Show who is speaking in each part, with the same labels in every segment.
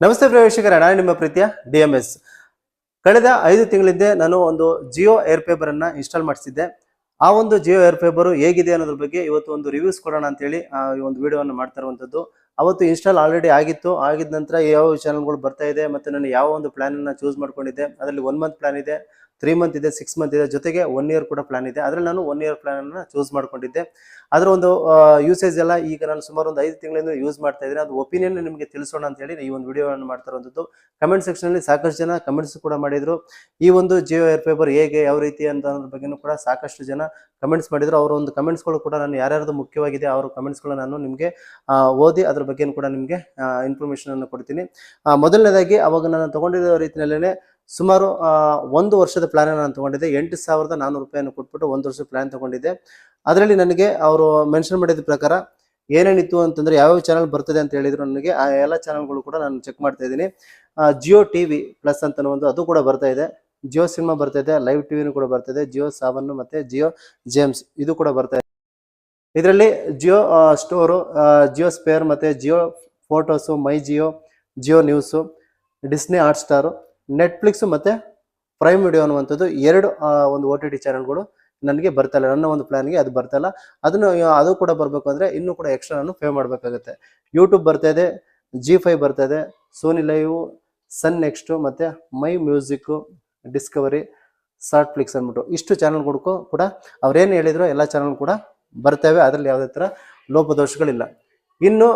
Speaker 1: ನಮಸ್ತೆ ಪ್ರವೇಶಕರ ನಾನು ನಿಮ್ಮ ಪ್ರೀತಿಯ ಡಿ ಎಂ ಎಸ್. ಕಳೆದ ಐದು ತಿಂಗಳಿಂದೆ ನಾನು ಒಂದು ಜಿಯೋ ಏರ್ ಪೇಪರ್ ಅನ್ನ ಇನ್ಸ್ಟಾಲ್ ಮಾಡಿಸಿದ್ದೆ ಆ ಒಂದು ಜಿಯೋ ಏರ್ ಪೇಪರ್ ಹೇಗಿದೆ ಅನ್ನೋದ್ರ ಬಗ್ಗೆ ಇವತ್ತು ಒಂದು ರಿವ್ಯೂಸ್ ಕೊಡೋಣ ಅಂತೇಳಿ ಆ, ಈ ಒಂದು ವಿಡಿಯೋವನ್ನು ಮಾಡ್ತಾ ಇರುವಂತದ್ದು. ಅವತ್ತು ಇನ್ಸ್ಟಾಲ್ ಆಲ್ರೆಡಿ ಆಗಿತ್ತು. ಆಗಿದ ನಂತರ ಯಾವ ಚಾನಲ್ಗಳು ಬರ್ತಾ ಇದೆ ಮತ್ತೆ ನಾನು ಯಾವ ಒಂದು ಪ್ಲಾನ್ ಅನ್ನ ಚೂಸ್ ಮಾಡ್ಕೊಂಡಿದ್ದೆ ಅದರಲ್ಲಿ ಒನ್ ಮಂತ್ ಪ್ಲಾನ್ ಇದೆ. ತ್ರೀ ಮಂತ್ ಇದೆ ಸಿಕ್ಸ್ ಮಂತ್ ಇದೆ, ಜೊತೆಗೆ ಒನ್ ಇಯರ್ ಕೂಡ ಪ್ಲಾನ್ ಇದೆ. ಅದರಲ್ಲಿ ನಾನು ಒನ್ ಇಯರ್ ಪ್ಲಾನ್ ಅನ್ನ ಚೂಸ್ ಮಾಡ್ಕೊಂಡಿದ್ದೆ. ಅದರ ಒಂದು ಯೂಸೇಜ್ ಎಲ್ಲ ಈಗ ನಾನು ಸುಮಾರು ಒಂದು ಐದು ತಿಂಗಳಿಂದ ಯೂಸ್ ಮಾಡ್ತಾ ಇದ್ದೀನಿ. ಅದು ಒಪಿನಿಯನ್ ನಿಮಗೆ ತಿಳಿಸೋಣ ಅಂತ ಹೇಳಿ ಈ ಒಂದು ವಿಡಿಯೋವನ್ನು ಮಾಡ್ತಾ ಇರುವಂಥದ್ದು. ಕಮೆಂಟ್ ಸೆಕ್ಷನ್ ಅಲ್ಲಿ ಸಾಕಷ್ಟು ಜನ ಕಮೆಂಟ್ಸ್ ಕೂಡ ಮಾಡಿದ್ರು. ಈ ಒಂದು ಜಿಯೋ ಏರ್ ಪೇಪರ್ ಹೇಗೆ, ಯಾವ ರೀತಿ ಅಂತ ಅನ್ನೋದ್ರ ಬಗ್ಗೆನೂ ಕೂಡ ಸಾಕಷ್ಟು ಜನ ಕಮೆಂಟ್ಸ್ ಮಾಡಿದ್ರು. ಅವರ ಒಂದು ಕಮೆಂಟ್ಸ್ಗಳು ಕೂಡ ನಾನು ಯಾರ್ಯಾರದು ಮುಖ್ಯವಾಗಿದೆ, ಅವರ ಕಮೆಂಟ್ಸ್ಗಳನ್ನ ನಾನು ನಿಮಗೆ ಓದಿ ಅದ್ರ ಬಗ್ಗೆನೂ ಕೂಡ ನಿಮಗೆ ಇನ್ಫಾರ್ಮೇಷನ್ ಅನ್ನು ಕೊಡ್ತೀನಿ. ಮೊದಲನೇದಾಗಿ ಅವಾಗ ನಾನು ತಗೊಂಡಿರೋ ರೀತಿಯಲ್ಲೇ ಸುಮಾರು ಒಂದು ವರ್ಷದ ಪ್ಲಾನ್ ನಾನು ತಗೊಂಡಿದ್ದೆ. ಎಂಟು ಸಾವಿರದ ನಾನ್ನೂರು ರೂಪಾಯಿಯನ್ನು ಕೊಟ್ಬಿಟ್ಟು ಒಂದು ವರ್ಷದ ಪ್ಲಾನ್ ತಗೊಂಡಿದ್ದೆ. ಅದರಲ್ಲಿ ನನಗೆ ಅವರು ಮೆನ್ಷನ್ ಮಾಡಿದ ಪ್ರಕಾರ ಏನೇನಿತ್ತು ಅಂತಂದ್ರೆ ಯಾವ್ಯಾವ ಚಾನಲ್ ಬರ್ತದೆ ಅಂತ ಹೇಳಿದ್ರು ನನಗೆ. ಆ ಎಲ್ಲ ಚಾನಲ್ಗಳು ಕೂಡ ನಾನು ಚೆಕ್ ಮಾಡ್ತಾ ಇದ್ದೀನಿ. ಜಿಯೋ ಟಿವಿ ಪ್ಲಸ್ ಅಂತ ಒಂದು ಅದು ಕೂಡ ಬರ್ತಾ ಇದೆ. ಜಿಯೋ ಸಿನಿಮಾ ಬರ್ತಾ ಇದೆ. ಲೈವ್ ಟಿವಿನೂ ಕೂಡ ಬರ್ತಾ ಇದೆ. ಜಿಯೋ ಸಾವನ್ ಮತ್ತೆ ಜಿಯೋ ಜೇಮ್ಸ್ ಇದು ಕೂಡ ಬರ್ತಾ ಇದೆ. ಇದರಲ್ಲಿ ಜಿಯೋ ಸ್ಟೋರು ಜಿಯೋ ಸ್ಪೇರ್ ಮತ್ತೆ Jio photos my Jio Jio news Disney hot star Netflix ಮತ್ತೆ ಪ್ರೈಮ್ ವಿಡಿಯೋ ಅನ್ನುವಂಥದ್ದು ಎರಡು ಒಂದು ಓ ಟಿ ಟಿ ಚಾನಲ್ಗಳು ನನಗೆ ಬರ್ತಾ ಇಲ್ಲ. ನನ್ನ ಒಂದು ಪ್ಲಾನ್ಗೆ ಅದು ಬರ್ತಾ ಇಲ್ಲ. ಅದನ್ನು ಅದು ಕೂಡ ಬರಬೇಕು ಅಂದರೆ ಇನ್ನೂ ಕೂಡ ಎಕ್ಸ್ಟ್ರಾ ನಾನು ಪೇ ಮಾಡಬೇಕಾಗುತ್ತೆ. ಯೂಟ್ಯೂಬ್ ಬರ್ತಾ ಇದೆ ಜಿ ಫೈ ಬರ್ತಾ ಇದೆ ಸೋನಿ ಲೈವ್ ಸನ್ ನೆಕ್ಸ್ಟು ಮತ್ತು my music Discovery sort flix ಅಂದ್ಬಿಟ್ಟು ಇಷ್ಟು ಚಾನಲ್ಗಳು ಕೂಡ ಅವ್ರೇನು ಹೇಳಿದ್ರು ಎಲ್ಲ ಚಾನಲ್ ಕೂಡ ಬರ್ತವೆ. ಅದರಲ್ಲಿ ಯಾವುದೇ ಥರ ಲೋಪದೋಷಗಳಿಲ್ಲ. ಇನ್ನು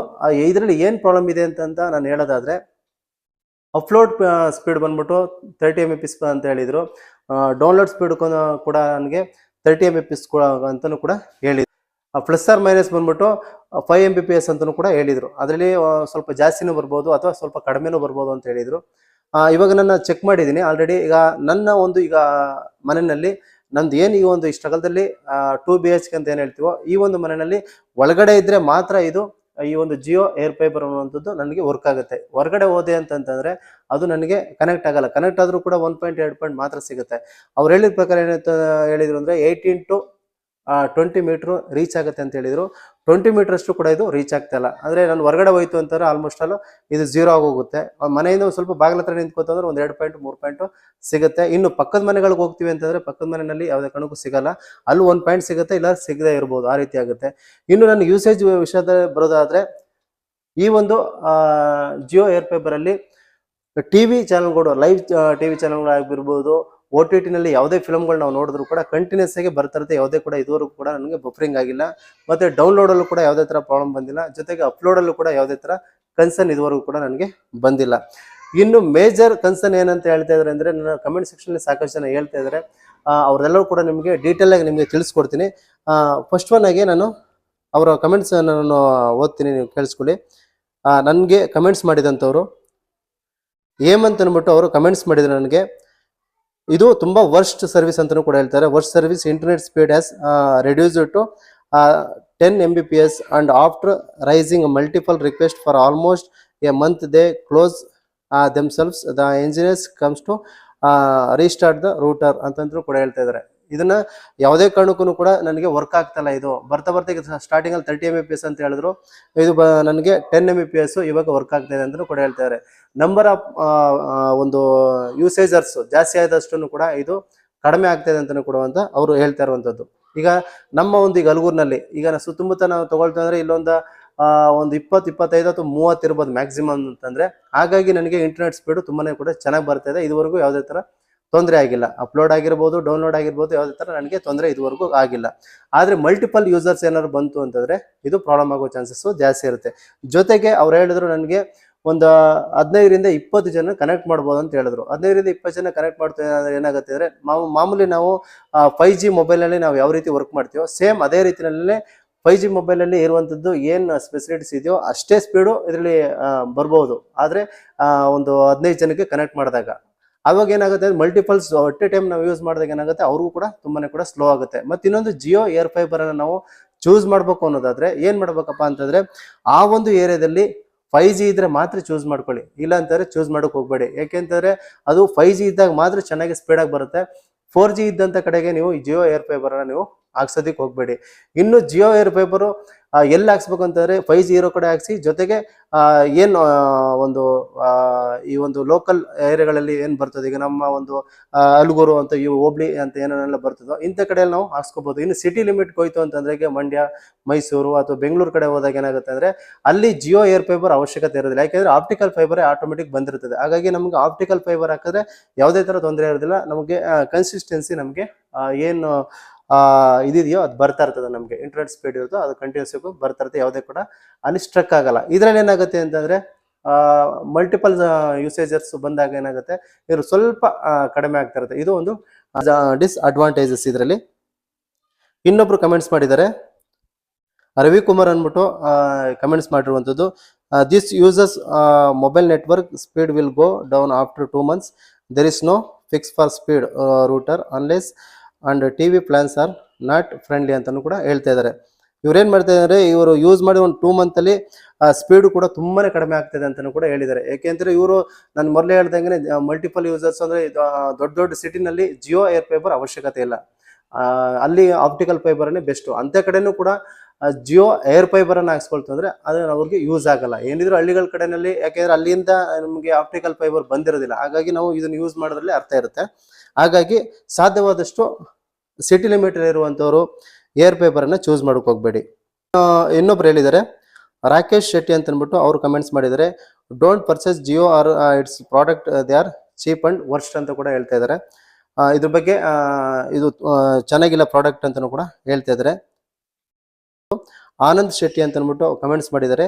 Speaker 1: ಇದರಲ್ಲಿ ಏನು ಪ್ರಾಬ್ಲಮ್ ಇದೆ ಅಂತ ನಾನು ಹೇಳೋದಾದ್ರೆ ಅಪ್ಲೋಡ್ ಸ್ಪೀಡ್ ಬಂದ್ಬಿಟ್ಟು thirty M A P S ಅಂತ ಹೇಳಿದ್ರು. ಡೌನ್ಲೋಡ್ ಸ್ಪೀಡ್ ಕೂಡ ನನಗೆ ತರ್ಟಿ ಎಂ ಎ ಪಿಸ್ ಕೂಡ ಅಂತಲೂ ಕೂಡ ಹೇಳಿದ್ರು. ಪ್ಲಸ್ ಆರ್ ಮೈನಸ್ ಬಂದ್ಬಿಟ್ಟು five M B P S ಅಂತಲೂ ಕೂಡ ಹೇಳಿದರು. ಅದರಲ್ಲಿ ಸ್ವಲ್ಪ ಜಾಸ್ತಿನೂ ಬರ್ಬೋದು ಅಥವಾ ಸ್ವಲ್ಪ ಕಡಿಮೆನೂ ಬರ್ಬೋದು ಅಂತ ಹೇಳಿದರು. ಇವಾಗ ನಾನು ಚೆಕ್ ಮಾಡಿದ್ದೀನಿ. ಆಲ್ರೆಡಿ ಈಗ ನನ್ನ ಒಂದು ಈಗ ಮನೆಯಲ್ಲಿ ನಂದು ಏನು ಈ ಒಂದು ಸ್ಟ್ರಗಲ್ದಲ್ಲಿ ಟೂ ಬಿ ಎಚ್ ಕೆ ಅಂತ ಏನು ಹೇಳ್ತೀವೋ, ಈ ಒಂದು ಮನೆಯಲ್ಲಿ ಒಳಗಡೆ ಇದ್ದರೆ ಮಾತ್ರ ಇದು ಈ ಒಂದು ಜಿಯೋ ಏರ್ ಫೈಬರ್ ಅನ್ನುವಂಥದ್ದು ನನಗೆ ವರ್ಕ್ ಆಗುತ್ತೆ. ಹೊರಗಡೆ ಹೋದೆ ಅಂತಂತಂದ್ರೆ ಅದು ನನಗೆ ಕನೆಕ್ಟ್ ಆಗಲ್ಲ. ಕನೆಕ್ಟ್ ಆದ್ರೂ ಕೂಡ ಒನ್ ಪಾಯಿಂಟ್ ಎರಡು ಪಾಯಿಂಟ್ ಮಾತ್ರ ಸಿಗುತ್ತೆ. ಅವ್ರು ಹೇಳಿದ ಪ್ರಕಾರ ಏನಂತ ಹೇಳಿದ್ರು ಅಂದ್ರೆ eighteen to twenty metre reach ಆಗುತ್ತೆ ಅಂತ ಹೇಳಿದ್ರು. ಟ್ವೆಂಟಿ ಮೀಟರ್ ಅಷ್ಟು ಕೂಡ ಇದು ರೀಚ್ ಆಗ್ತಾ ಇಲ್ಲ. ಅಂದ್ರೆ ನಾನು ಹೊರಗಡೆ ಹೋಯ್ತು ಅಂತಂದ್ರೆ ಆಲ್ಮೋಸ್ಟ್ ಅಲ್ಲೂ ಇದು ಜೀರೋ ಆಗೋಗುತ್ತೆ ಮನೆಯಿಂದ ಸ್ವಲ್ಪ ಬಾಗಿಲ ಹತ್ರ ನಿಂತ್ಕೋತಂದ್ರೆ ಒಂದು ಎರಡು ಪಾಯಿಂಟ್ ಮೂರು ಪಾಯಿಂಟ್ ಸಿಗುತ್ತೆ. ಇನ್ನು ಪಕ್ಕದ ಮನೆಗಳಿಗೆ ಹೋಗ್ತೀವಿ ಅಂತಂದ್ರೆ ಪಕ್ಕದ ಮನೆಯಲ್ಲಿ ಯಾವುದೇ ಕಣಕ್ಕೂ ಸಿಗಲ್ಲ. ಅಲ್ಲಿ ಒಂದು ಪಾಯಿಂಟ್ ಸಿಗುತ್ತೆ, ಇಲ್ಲ ಸಿಗದೆ ಇರ್ಬೋದು, ಆ ರೀತಿ ಆಗುತ್ತೆ. ಇನ್ನು ನನ್ನ ಯೂಸೇಜ್ ವಿಷಯದ ಬರೋದಾದರೆ, ಈ ಒಂದು ಜಿಯೋ ಏರ್ ಪೇಪರಲ್ಲಿ ಅಲ್ಲಿ ಟಿವಿ ಚಾನಲ್ಗಳು ಲೈವ್ ಟಿವಿ ಚಾನಲ್ಗಳಾಗಿರ್ಬೋದು ಓ ಟಿ ಟಿನಲ್ಲಿ ಯಾವುದೇ ಫಿಲಮ್ಗಳು ನಾವು ನೋಡಿದ್ರು ಕೂಡ ಕಂಟಿನ್ಯೂಸ್ ಆಗಿ ಬರ್ತಾ ಇರುತ್ತೆ. ಯಾವುದೇ ಕೂಡ ಇದುವರೆಗೂ ಕೂಡ ನನಗೆ ಬಫರಿಂಗ್ ಆಗಿಲ್ಲ. ಮತ್ತು ಡೌನ್ಲೋಡಲ್ಲೂ ಕೂಡ ಯಾವುದೇ ಥರ ಪ್ರಾಬ್ಲಮ್ ಬಂದಿಲ್ಲ. ಜೊತೆಗೆ ಅಪ್ಲೋಡಲ್ಲೂ ಕೂಡ ಯಾವುದೇ ಥರ ಕನ್ಸರ್ನ್ ಇದುವರೆಗೂ ಕೂಡ ನನಗೆ ಬಂದಿಲ್ಲ. ಇನ್ನು ಮೇಜರ್ ಕನ್ಸರ್ನ್ ಏನಂತ ಹೇಳ್ತಾ ಇದ್ದಾರೆ ಅಂದರೆ ನನ್ನ ಕಮೆಂಟ್ ಸೆಕ್ಷನ್ ಸಾಕಷ್ಟು ಜನ ಹೇಳ್ತಾ ಇದ್ದಾರೆ ಅವರೆಲ್ಲರೂ ಕೂಡ ನಿಮಗೆ ಡೀಟೇಲ್ ಆಗಿ ನಿಮಗೆ ತಿಳಿಸ್ಕೊಡ್ತೀನಿ. ಫಸ್ಟ್ ಒನ್ ಆಗಿ ನಾನು ಅವರ ಕಮೆಂಟ್ಸ್ ನಾನು ಓದ್ತೀನಿ, ನೀವು ಕೇಳಿಸ್ಕೊಳ್ಳಿ. ನನಗೆ ಕಮೆಂಟ್ಸ್ ಮಾಡಿದಂಥವ್ರು ಏಮಂತ ಅಂದ್ಬಿಟ್ಟು ಅವರು ಕಮೆಂಟ್ಸ್ ಮಾಡಿದ್ರು ನನಗೆ. ಇದು ತುಂಬಾ ವರ್ಸ್ಟ್ ಸರ್ವಿಸ್ ಅಂತಾನೂ ಕೂಡ ಹೇಳ್ತಾರೆ. Worst service internet speed as reduce to ten M B P S and after raising multiple request for almost a month they close themselves the engineers comes to restart the router ಅಂತಂದ್ರು ಕೂಡ ಹೇಳ್ತಾ ಇದ್ದಾರೆ. ಇದನ್ನ ಯಾವುದೇ ಕಾರಣಕ್ಕೂ ಕೂಡ ನನಗೆ work ಆಗ್ತಲ್ಲ ಇದು. ಬರ್ತಾ ಬರ್ತಾ ಸ್ಟಾರ್ಟಿಂಗ್ ಅಲ್ಲಿ thirty M B P S ಅಂತ ಹೇಳಿದ್ರು. ಇದು ನನಗೆ ಟೆನ್ ಎಂ ಪಿ ಎಸ್ ಇವಾಗ ವರ್ಕ್ ಆಗ್ತಾ ಇದೆ ಅಂತಲೂ ಕೂಡ ಹೇಳ್ತಾ ಇದ್ದಾರೆ ನಂಬರ್ ಆಫ್ ಒಂದು ಯೂಸೇಜರ್ಸ್ ಜಾಸ್ತಿ ಆದಷ್ಟು ಕೂಡ ಇದು ಕಡಿಮೆ ಆಗ್ತಾ ಇದೆ ಕೂಡ ಅಂತ ಅವರು ಹೇಳ್ತಾ ಇರುವಂತದ್ದು. ಈಗ ನಮ್ಮ ಒಂದು ಈಗ ಅಲ್ಗೂರ್ನಲ್ಲಿ, ಈಗ ಸುತ್ತಮುತ್ತ ನಾವು ತಗೊಳ್ತೇವೆ ಅಂದ್ರೆ ಇಲ್ಲೊಂದು ಒಂದು ಇಪ್ಪತ್ತು, ಇಪ್ಪತ್ತೈದು ಅಥವಾ ಮೂವತ್ತು ಇರ್ಬೋದು ಮ್ಯಾಕ್ಸಿಮಮ್ ಅಂತಂದ್ರೆ, ಹಾಗಾಗಿ ನನಗೆ ಇಂಟರ್ನೆಟ್ ಸ್ಪೀಡ್ ತುಂಬಾನೇ ಕೂಡ ಚೆನ್ನಾಗಿ ಬರ್ತಾ ಇದೆ. ಇದುವರೆಗೂ ಯಾವುದೇ ತರ ತೊಂದರೆ ಆಗಿಲ್ಲ. ಅಪ್ಲೋಡ್ ಆಗಿರ್ಬೋದು ಡೌನ್ಲೋಡ್ ಆಗಿರ್ಬೋದು, ಯಾವುದೇ ಥರ ನನಗೆ ತೊಂದರೆ ಇದುವರೆಗೂ ಆಗಿಲ್ಲ. ಆದರೆ ಮಲ್ಟಿಪಲ್ ಯೂಸರ್ಸ್ ಏನಾದ್ರು ಬಂತು ಅಂತಂದರೆ ಇದು ಪ್ರಾಬ್ಲಮ್ ಆಗೋ ಚಾನ್ಸಸ್ಸು ಜಾಸ್ತಿ ಇರುತ್ತೆ. ಜೊತೆಗೆ ಅವ್ರು ಹೇಳಿದ್ರು ನನಗೆ ಒಂದು ಹದಿನೈದರಿಂದ ಇಪ್ಪತ್ತು ಜನ ಕನೆಕ್ಟ್ ಮಾಡ್ಬೋದು ಅಂತ ಹೇಳಿದ್ರು. ಹದಿನೈದರಿಂದ ಇಪ್ಪತ್ತು ಜನ ಕನೆಕ್ಟ್ ಮಾಡ್ತೀವಿ ಏನಾಗುತ್ತೆ ಅಂದರೆ ಮಾಮೂ- ಮಾಮೂಲಿ ನಾವು ಫೈ ಜಿ ಮೊಬೈಲಲ್ಲಿ ನಾವು ಯಾವ ರೀತಿ ವರ್ಕ್ ಮಾಡ್ತೀವೋ ಸೇಮ್ ಅದೇ ರೀತಿಯಲ್ಲೇ ಫೈ ಜಿ ಮೊಬೈಲಲ್ಲಿ ಇರುವಂಥದ್ದು ಏನು ಸ್ಪೆಸಿಲಿಟೀಸ್ ಇದೆಯೋ ಅಷ್ಟೇ ಸ್ಪೀಡು ಇದರಲ್ಲಿ ಬರ್ಬೋದು. ಆದರೆ ಒಂದು ಹದಿನೈದು ಜನಕ್ಕೆ ಕನೆಕ್ಟ್ ಮಾಡಿದಾಗ. ಅವಾಗ ಏನಾಗುತ್ತೆ ಮಲ್ಟಿಪಲ್ಸ್ ಒಟ್ಟೆ ಟೈಮ್ ನಾವು ಯೂಸ್ ಮಾಡಿದಾಗ ಏನಾಗುತ್ತೆ? ಅವ್ರಿಗೂ ಕೂಡ ತುಂಬಾನೇ ಕೂಡ ಸ್ಲೋ ಆಗುತ್ತೆ. ಮತ್ತೆ ಇನ್ನೊಂದು ಜಿಯೋ ಏರ್ ಫೈಬರ್ ಅನ್ನ ನಾವು ಚೂಸ್ ಮಾಡ್ಬೇಕು ಅನ್ನೋದಾದ್ರೆ ಏನ್ ಮಾಡ್ಬೇಕಪ್ಪ ಅಂತಂದ್ರೆ ಆ ಒಂದು ಏರಿಯಾದಲ್ಲಿ ಫೈ ಜಿ ಇದ್ರೆ ಮಾತ್ರ ಚೂಸ್ ಮಾಡ್ಕೊಳ್ಳಿ. ಇಲ್ಲ ಅಂತಂದ್ರೆ ಚೂಸ್ ಮಾಡಕ್ ಹೋಗ್ಬೇಡಿ. ಯಾಕೆಂತಂದ್ರೆ ಅದು ಫೈ ಜಿ ಇದ್ದಾಗ ಮಾತ್ರ ಚೆನ್ನಾಗಿ ಸ್ಪೀಡ್ ಆಗಿ ಬರುತ್ತೆ. ಫೋರ್ ಜಿ ಇದ್ದಂತ ಕಡೆಗೆ ನೀವು ಜಿಯೋ ಏರ್ ಫೈಬರ್ ಅನ್ನ ನೀವು ಹಾಕ್ಸೋದಕ್ಕೆ ಹೋಗಬೇಡಿ. ಇನ್ನು ಜಿಯೋ ಏರ್ ಫೈಬರು ಎಲ್ಲಿ ಹಾಕ್ಸ್ಬೇಕು ಅಂತಂದ್ರೆ ಫೈವ್ ಜಿ ಇರೋ ಕಡೆ ಹಾಕ್ಸಿ, ಜೊತೆಗೆ ಏನು ಒಂದು ಈ ಒಂದು ಲೋಕಲ್ ಏರಿಯಾಗಳಲ್ಲಿ ಏನು ಬರ್ತದೆ, ಈಗ ನಮ್ಮ ಒಂದು ಅಲ್ಗೂರು ಅಂತ ಈ ಹೋಬ್ಳಿ ಅಂತ ಏನೇನೆಲ್ಲ ಬರ್ತದೋ, ಇಂಥ ಕಡೆಯಲ್ಲಿ ನಾವು ಹಾಕ್ಸ್ಕೋಬೋದು. ಇನ್ನು ಸಿಟಿ ಲಿಮಿಟ್ಗೆ ಹೋಯ್ತು ಅಂತಂದ್ರೆ ಈಗ ಮಂಡ್ಯ, ಮೈಸೂರು ಅಥವಾ ಬೆಂಗಳೂರು ಕಡೆ ಹೋದಾಗ ಏನಾಗುತ್ತೆ ಅಂದ್ರೆ ಅಲ್ಲಿ ಜಿಯೋ ಏರ್ ಫೈಬರ್ ಅವಶ್ಯಕತೆ ಇರೋದಿಲ್ಲ. ಯಾಕೆಂದರೆ ಆಪ್ಟಿಕಲ್ ಫೈಬರ್ ಆಟೋಮೆಟಿಕ್ ಬಂದಿರ್ತದೆ. ಹಾಗಾಗಿ ನಮಗೆ ಆಪ್ಟಿಕಲ್ ಫೈಬರ್ ಹಾಕಿದ್ರೆ ಯಾವುದೇ ತರ ತೊಂದರೆ ಇರೋದಿಲ್ಲ. ನಮಗೆ ಕನ್ಸಿಸ್ಟೆನ್ಸಿ ನಮಗೆ ಏನು ಇದಿದೆಯೋ, ಅದು ಬರ್ತಾ ಇರ್ತದೆ ನಮಗೆ. ಇಂಟರ್ನೆಟ್ ಸ್ಪೀಡ್ ಇರುತ್ತೋ, ಅದು ಕಂಟಿನ್ಯೂಸ್ ಬರ್ತಾ ಇರುತ್ತೆ, ಯಾವುದೇ ಕೂಡ ಅಲ್ಲಿ ಸ್ಟ್ರಕ್ ಆಗಲ್ಲ. ಇದ್ರಲ್ಲಿ ಏನಾಗುತ್ತೆ ಅಂತಂದ್ರೆ ಮಲ್ಟಿಪಲ್ ಯೂಸೇಜರ್ಸ್ ಬಂದಾಗ ಏನಾಗುತ್ತೆ, ಇವರು ಸ್ವಲ್ಪ ಕಡಿಮೆ ಆಗ್ತಾ ಇರುತ್ತೆ. ಇದು ಒಂದು ಡಿಸ್ಅಡ್ವಾಂಟೇಜಸ್ ಇದರಲ್ಲಿ. ಇನ್ನೊಬ್ರು ಕಮೆಂಟ್ಸ್ ಮಾಡಿದ್ದಾರೆ. ರವಿಕುಮಾರ್ ಅಂದ್ಬಿಟ್ಟು ಕಮೆಂಟ್ಸ್ ಮಾಡಿರುವಂಥದ್ದು this uses mobile network speed will go down after two months there is no fix for speed router unless and T V plans are not friendly ಅಂತಲೂ ಕೂಡ ಹೇಳ್ತಾ ಇದ್ದಾರೆ. ಇವ್ರೇನ್ ಮಾಡ್ತಾ ಇದ್ದಾರೆ, ಇವರು ಯೂಸ್ ಮಾಡಿ ಒಂದು ಟೂ ಮಂತಲ್ಲಿ ಸ್ಪೀಡು ಕೂಡ ತುಂಬಾ ಕಡಿಮೆ ಆಗ್ತದೆ ಅಂತಲೂ ಕೂಡ ಹೇಳಿದ್ದಾರೆ. ಏಕೆಂದರೆ ಇವರು, ನಾನು ಮೊದಲೇ ಹೇಳ್ದಂಗೆ ಮಲ್ಟಿಪಲ್ ಯೂಸರ್ಸ್ ಅಂದರೆ ದೊಡ್ಡ ದೊಡ್ಡ ಸಿಟಿನಲ್ಲಿ ಜಿಯೋ ಏರ್ ಫೈಬರ್ ಅವಶ್ಯಕತೆ ಇಲ್ಲ. ಅಲ್ಲಿ ಆಪ್ಟಿಕಲ್ ಫೈಬರನ್ನೇ ಬೆಸ್ಟು ಅಂಥ ಕಡೆನೂ ಕೂಡ ಜಿಯೋ ಏರ್ ಫೈಬರನ್ನು ಹಾಕ್ಸ್ಕೊಳ್ತು ಹಾಕ್ಸ್ಕೊಳ್ತಂದ್ರೆ ಅದು ಅವ್ರಿಗೆ ಯೂಸ್ ಆಗಲ್ಲ. ಏನಿದ್ರು ಹಳ್ಳಿಗಳ ಕಡೆನಲ್ಲಿ, ಯಾಕೆಂದರೆ ಅಲ್ಲಿಂದ ನಮಗೆ ಆಪ್ಟಿಕಲ್ ಫೈಬರ್ ಬಂದಿರೋದಿಲ್ಲ. ಹಾಗಾಗಿ ನಾವು ಇದನ್ನು ಯೂಸ್ ಮಾಡೋದ್ರಲ್ಲಿ ಅರ್ಥ ಇರುತ್ತೆ. ಹಾಗಾಗಿ ಸಾಧ್ಯವಾದಷ್ಟು ಸಿಟಿ ಲಿಮಿಟರ್ ಇರುವಂತವರು ಏರ್ ಪೇಪರ್ ಅನ್ನ ಚೂಸ್ ಮಾಡಕ್ ಹೋಗಬೇಡಿ. ಇನ್ನೊಬ್ರು ಹೇಳಿದ್ದಾರೆ, ರಾಕೇಶ್ ಶೆಟ್ಟಿ ಅಂತ ಅಂದ್ಬಿಟ್ಟು ಅವ್ರು ಕಮೆಂಟ್ಸ್ ಮಾಡಿದ್ದಾರೆ. Don't purchase Jio or its product they are cheap and worst ಅಂತ ಕೂಡ ಹೇಳ್ತಾ ಇದ್ದಾರೆ. ಇದ್ರ ಬಗ್ಗೆ ಇದು ಚೆನ್ನಾಗಿಲ್ಲ ಪ್ರಾಡಕ್ಟ್ ಅಂತಲೂ ಕೂಡ ಹೇಳ್ತಾ ಇದ್ದಾರೆ. ಆನಂದ್ ಶೆಟ್ಟಿ ಅಂತ ಅಂದ್ಬಿಟ್ಟು ಕಮೆಂಟ್ಸ್ ಮಾಡಿದ್ದಾರೆ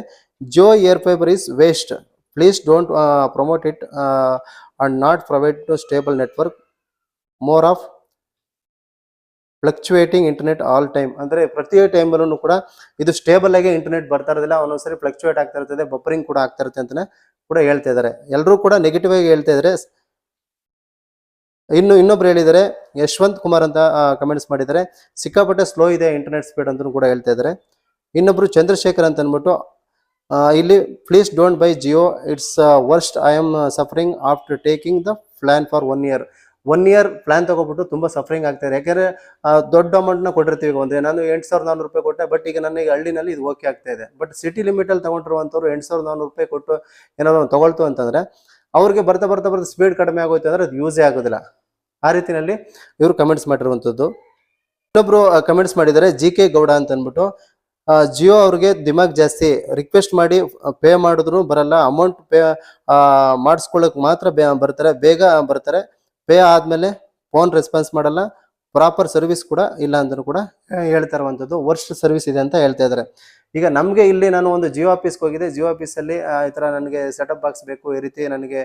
Speaker 1: Jio air fiber is waste please don't promote it and not provide to stable network more of fluctuating internet all time ಅಂದ್ರೆ ಪ್ರತಿ ಟೈಮಲ್ಲೂ ಕೂಡ ಇದು ಸ್ಟೇಬಲ್ ಆಗಿ ಇಂಟರ್ನೆಟ್ ಬರ್ತಾ ಇರೋದಿಲ್ಲ, ಒಂದೊಂದ್ಸರಿ ಫ್ಲಕ್ಚುಯೇಟ್ ಆಗ್ತಾ ಇರ್ತದೆ ಬಫರಿಂಗ್ ಕೂಡ ಆಗ್ತಾ ಇರುತ್ತೆ ಅಂತಾನೆ ಕೂಡ ಹೇಳ್ತಾ ಇದ್ದಾರೆ. ಎಲ್ಲರೂ ಕೂಡ ನೆಗೆಟಿವ್ ಆಗಿ ಹೇಳ್ತಾ ಇದ್ದಾರೆ. ಇನ್ನು ಇನ್ನೊಬ್ರು ಹೇಳಿದ್ದಾರೆ, ಯಶವಂತ್ ಕುಮಾರ್ ಅಂತ ಕಮೆಂಟ್ಸ್ ಮಾಡಿದ್ದಾರೆ. ಸಿಕ್ಕಾಪಟ್ಟೆ ಸ್ಲೋ ಇದೆ ಇಂಟರ್ನೆಟ್ ಸ್ಪೀಡ್ ಅಂತ ಕೂಡ ಹೇಳ್ತಾ ಇದ್ದಾರೆ. ಇನ್ನೊಬ್ರು ಚಂದ್ರಶೇಖರ್ ಅಂತ ಅಂದ್ಬಿಟ್ಟು ಇಲ್ಲಿ please don't buy Jio it's worst I am suffering after taking the plan for one year one year plan ತಗೊಬಿಟ್ಟು ತುಂಬಾ ಸಫರಿಂಗ್ ಆಗ್ತಾ ಇದೆ ಯಾಕಂದ್ರೆ ದೊಡ್ಡ ಅಮೌಂಟ್ನ ಕೊಟ್ಟಿರ್ತೀವಿ ಒಂದೇ. ನಾನು ಎಂಟು ಸಾವಿರದ ನಾನೂರು ರೂಪಾಯಿ ಕೊಟ್ಟೆ ಬಟ್ ಈಗ ನನಗೆ ಹಳ್ಳಿನಲ್ಲಿ ಇದು ಓಕೆ ಆಗ್ತಾ ಇದೆ. ಬಟ್ ಸಿಟಿ ಲಿಮಿಟ್ ಅಲ್ಲಿ ತಗೊಂಡಿರುವಂತವ್ರು ಎಂಟು ಸಾವಿರದ ನಾನೂರು ರೂಪಾಯಿ ಕೊಟ್ಟು ಏನಾದ್ರು ತಗೊಳ್ತು ಅಂತಂದ್ರೆ, ಅವ್ರಿಗೆ ಬರ್ತಾ ಬರ್ತಾ ಬರ್ತಾ ಸ್ಪೀಡ್ ಕಡಿಮೆ ಆಗೋಯ್ತು ಅಂದರೆ ಅದು ಯೂಸೇ ಆಗೋದಿಲ್ಲ. ಆ ರೀತಿಯಲ್ಲಿ ಇವರು ಕಮೆಂಟ್ಸ್ ಮಾಡಿರುವಂಥದ್ದು. ಇನ್ನೊಬ್ರು ಕಮೆಂಟ್ಸ್ ಮಾಡಿದ್ದಾರೆ ಜಿ ಕೆ ಗೌಡ ಅಂತ ಅಂದ್ಬಿಟ್ಟು. ಜಿಯೋ ಅವ್ರಿಗೆ ದಿಮಾಗ್ ಜಾಸ್ತಿ ರಿಕ್ವೆಸ್ಟ್ ಮಾಡಿ ಪೇ ಮಾಡಿದ್ರು ಬರಲ್ಲ. ಅಮೌಂಟ್ ಪೇ ಮಾಡಿಸ್ಕೊಳ್ಳೋಕೆ ಮಾತ್ರ ಬರ್ತಾರೆ. ಬೇಗ ಬರ್ತಾರೆ. ಪೇ ಆದ್ಮೇಲೆ ಫೋನ್ ರೆಸ್ಪಾನ್ಸ್ ಮಾಡಲ್ಲ, ಪ್ರಾಪರ್ ಸರ್ವಿಸ್ ಕೂಡ ಇಲ್ಲ ಅಂದ್ರೂ ಕೂಡ ಹೇಳ್ತಾ ಇರುವಂಥದ್ದು ವರ್ಷ ಸರ್ವಿಸ್ ಇದೆ ಅಂತ ಹೇಳ್ತಾ ಇದ್ದಾರೆ. ಈಗ ನಮಗೆ ಇಲ್ಲಿ ನಾನು ಒಂದು ಜಿಯೋ ಆಫೀಸ್ಗೆ ಹೋಗಿದ್ದೆ. ಜಿಯೋ ಆಫೀಸಲ್ಲಿ ಈ ಥರ ನನಗೆ ಸೆಟಪ್ ಬಾಕ್ಸ್ ಬೇಕು, ಈ ರೀತಿ ನನಗೆ